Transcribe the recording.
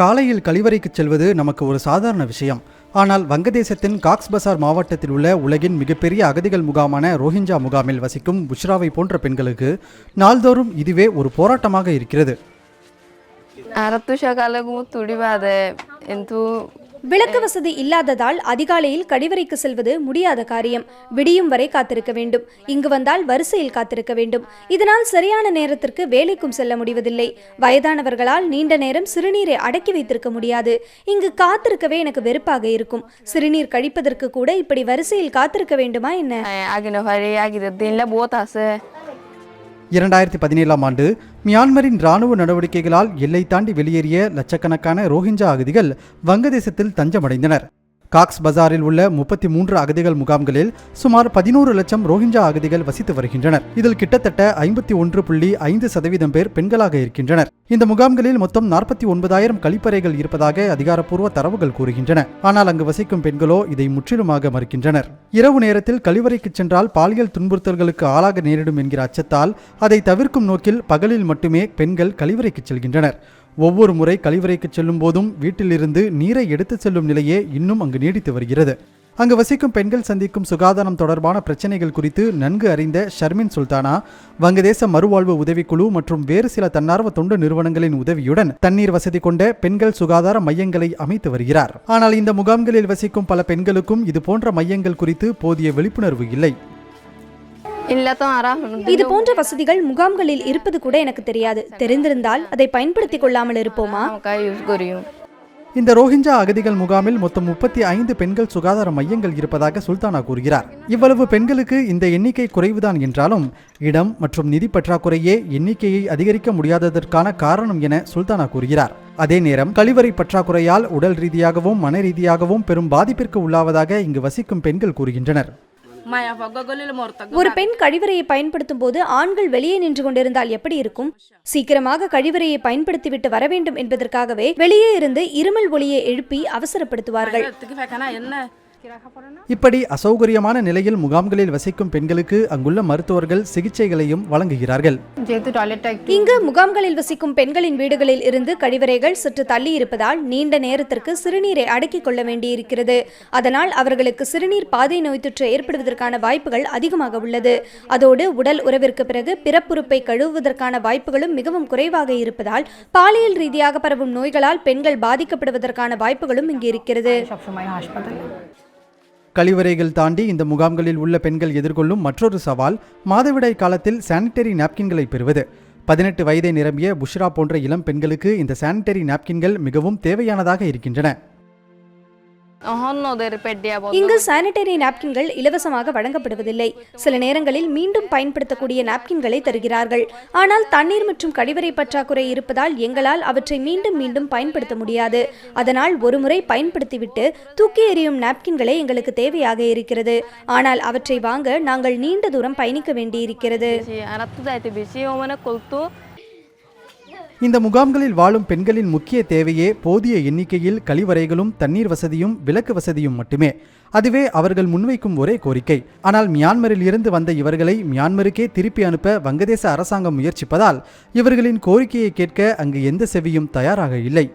காலையில் கழிவறைக்கு செல்வது நமக்கு ஒரு சாதாரண விஷயம். ஆனால் வங்கதேசத்தின் காக்ஸ் பசார் மாவட்டத்தில் உள்ள உலகின் மிகப்பெரிய அகதிகள் முகாமான ரோஹிஞ்சா முகாமில் வசிக்கும் புஷ்ராவை போன்ற பெண்களுக்கு நாள்தோறும் இதுவே ஒரு போராட்டமாக இருக்கிறது. விளக்கு வசதி இல்லாததால் அதிகாலையில் கழிவறைக்கு செல்வது முடியாத காரியம். விடியும் வரை காத்திருக்க வேண்டும். இங்கு வந்தால் வரிசையில் காத்திருக்க வேண்டும். இதனால் சரியான நேரத்திற்கு வேலைக்கும் செல்ல முடிவதில்லை. வயதானவர்களால் நீண்ட நேரம் சிறுநீரை அடக்கி வைத்திருக்க முடியாது. இங்கு காத்திருக்கவே எனக்கு வெறுப்பாக இருக்கும். சிறுநீர் கழிப்பதற்கு கூட இப்படி வரிசையில் காத்திருக்க வேண்டுமா என்ன? இரண்டாயிரத்தி பதினேழாம் ஆண்டு மியான்மரின் இராணுவ நடவடிக்கைகளால் எல்லை தாண்டி வெளியேறிய லட்சக்கணக்கான ரோஹிஞ்சா அகதிகள் வங்கதேசத்தில் தஞ்சமடைந்தனர். காக்ஸ் பஜாரில் உள்ள முப்பத்தி மூன்று அகதிகள் முகாம்களில் சுமார் பதினோரு லட்சம் ரோஹிஞ்சா அகதிகள் வசித்து வருகின்றனர். இதில் கிட்டத்தட்ட ஐம்பத்தி ஒன்று புள்ளி ஐந்து சதவீதம் பேர் பெண்களாக இருக்கின்றனர். இந்த முகாம்களில் மொத்தம் நாற்பத்தி ஒன்பதாயிரம் கழிப்பறைகள் இருப்பதாக அதிகாரப்பூர்வ தரவுகள் கூறுகின்றன. ஆனால் அங்கு வசிக்கும் பெண்களோ இதை முற்றிலுமாக மறுக்கின்றனர். இரவு நேரத்தில் கழிவறைக்கு சென்றால் பாலியல் துன்புறுத்தல்களுக்கு ஆளாக நேரிடும் என்கிற அச்சத்தால் அதை தவிர்க்கும் நோக்கில் பகலில் மட்டுமே பெண்கள் கழிவறைக்கு செல்கின்றனர். ஒவ்வொரு முறை கழிவறைக்கு செல்லும் போதும் வீட்டிலிருந்து நீரை எடுத்து செல்லும் நிலையே இன்னும் அங்கு நீடித்து வருகிறது. அங்கு வசிக்கும் பெண்கள் சந்திக்கும் சுகாதாரம் தொடர்பான பிரச்சனைகள் குறித்து நன்கு அறிந்த ஷர்மின் சுல்தானா வங்கதேச மறுவாழ்வு உதவிக்குழு மற்றும் வேறு சில தன்னார்வ தொண்டு நிறுவனங்களின் உதவியுடன் தண்ணீர் வசதி கொண்ட பெண்கள் சுகாதார மையங்களை அமைத்து வருகிறார். ஆனால் இந்த முகாம்களில் வசிக்கும் பல பெண்களுக்கும் இதுபோன்ற மையங்கள் குறித்து போதிய விழிப்புணர்வு இல்லை. இது போன்ற வசதிகள் முகாம்களில் இருப்பது கூட எனக்கு தெரியாது. தெரிந்திருந்தால் அதை பயன்படுத்திக் கொள்ளாமல் இருப்போமா? இந்த ரோஹிஞ்சா அகதிகள் முகாமில் மொத்தம் முப்பத்தி ஐந்து பெண்கள் சுகாதார மையங்கள் இருப்பதாக சுல்தானா கூறுகிறார். இவ்வளவு பெண்களுக்கு இந்த எண்ணிக்கை குறைவுதான் என்றாலும் இடம் மற்றும் நிதி பற்றாக்குறையே எண்ணிக்கையை அதிகரிக்க முடியாததற்கான காரணம் என சுல்தானா கூறுகிறார். அதே நேரம் கழிவறை பற்றாக்குறையால் உடல் ரீதியாகவும் மன ரீதியாகவும் பெரும் பாதிப்பிற்கு உள்ளாவதாக இங்கு வசிக்கும் பெண்கள் கூறுகின்றனர். ஒரு பெண் கழிவறையை பயன்படுத்தும் போது ஆண்கள் வெளியே நின்று கொண்டிருந்தால் எப்படி இருக்கும்? சீக்கிரமாக கழிவறையை பயன்படுத்திவிட்டு வர வேண்டும் என்பதற்காகவே வெளியே இருந்து இருமல் ஒளியை எழுப்பி அவசரப்படுத்துவார்கள். இப்படி அசௌகரியமான நிலையில் முகாம்களில் வசிக்கும் பெண்களுக்கு அங்குள்ள மருத்துவர்கள் சிகிச்சைகளையும் வழங்குகிறார்கள். இங்கு முகாம்களில் வசிக்கும் பெண்களின் வீடுகளில் இருந்து கழிவறைகள் சற்று தள்ளி இருப்பதால் நீண்ட நேரத்திற்கு சிறுநீரை அடக்கிக் கொள்ள வேண்டியிருக்கிறது. அதனால் அவர்களுக்கு சிறுநீர் பாதை நோய் தொற்று ஏற்படுவதற்கான வாய்ப்புகள் அதிகமாக உள்ளது. அதோடு உடல் உறவிற்கு பிறகு பிறப்புறுப்பை கழுவுவதற்கான வாய்ப்புகளும் மிகவும் குறைவாக இருப்பதால் பாலியல் ரீதியாக பரவும் நோய்களால் பெண்கள் பாதிக்கப்படுவதற்கான வாய்ப்புகளும் இங்கு இருக்கிறது. கழிவறைகள் தாண்டி இந்த முகாம்களில் உள்ள பெண்கள் எதிர்கொள்ளும் மற்றொரு சவால் மாதவிடாய் காலத்தில் சானிட்டரி நாப்கின்களை பெறுவது. பதினெட்டு வயதை நிரம்பிய புஷ்ரா போன்ற இளம் பெண்களுக்கு இந்த சானிட்டரி நாப்கின்கள் மிகவும் தேவையானதாக இருக்கின்றன. இங்கு சானிட்டரி நாப்கின்கள் இலவசமாக வழங்கப்படுவதில்லை சில நேரங்களில் மீண்டும் பயன்படுத்தக்கூடிய நாப்கின்களை தருகிறார்கள் ஆனால் தண்ணீர் மற்றும் கழிவறை பற்றாக்குறை இருப்பதால் எங்களால் அவற்றை மீண்டும் மீண்டும் பயன்படுத்த முடியாது அதனால் ஒருமுறை பயன்படுத்திவிட்டு தூக்கி எறியும் நாப்கின்களே எங்களுக்கு தேவையாக இருக்கிறது ஆனால் அவற்றை வாங்க நாங்கள் நீண்ட தூரம் பயணிக்க வேண்டியிருக்கிறது இந்த முகாம்களில் வாழும் பெண்களின் முக்கிய தேவையே போதிய எண்ணிக்கையில் கழிவறைகளும் தண்ணீர் வசதியும் விளக்கு வசதியும் மட்டுமே. அதுவே அவர்கள் முன்வைக்கும் ஒரே கோரிக்கை. ஆனால் மியான்மரில் இருந்து வந்த இவர்களை மியான்மருக்கே திருப்பி அனுப்ப வங்கதேச அரசாங்கம் முயற்சிப்பதால் இவர்களின் கோரிக்கையை கேட்க அங்கு எந்த செவியும் தயாராக இல்லை.